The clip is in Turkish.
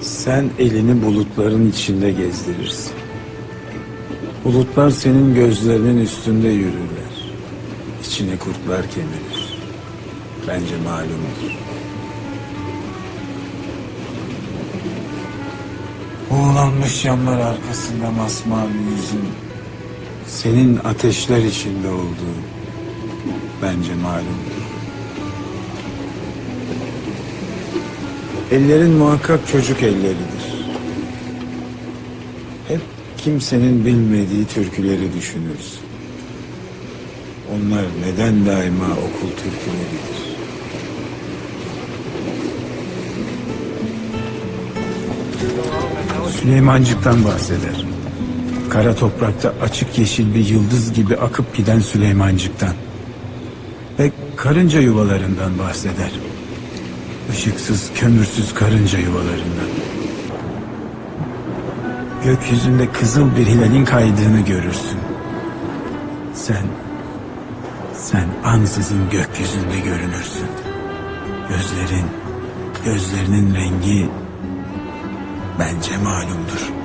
Sen elini bulutların içinde gezdirirsin. Bulutlar senin gözlerinin üstünde yürürler. İçine kurtlar kemirir. Bence malumdur. Buğulanmış camlar arkasında masmavi yüzün senin ateşler içinde olduğu bence malumdur. Ellerin muhakkak çocuk elleridir. Hep kimsenin bilmediği türküleri düşünürsün. Onlar neden daima okul türküleridir? Süleymancık'tan bahseder. Kara toprakta açık yeşil bir yıldız gibi akıp giden Süleymancık'tan. Ve karınca yuvalarından bahseder. Işıksız, kömürsüz karınca yuvalarından. Gökyüzünde kızıl bir hilalin kaydığını görürsün. Sen, sen ansızın gökyüzünde görünürsün. Gözlerin, gözlerinin rengi bence malumdur.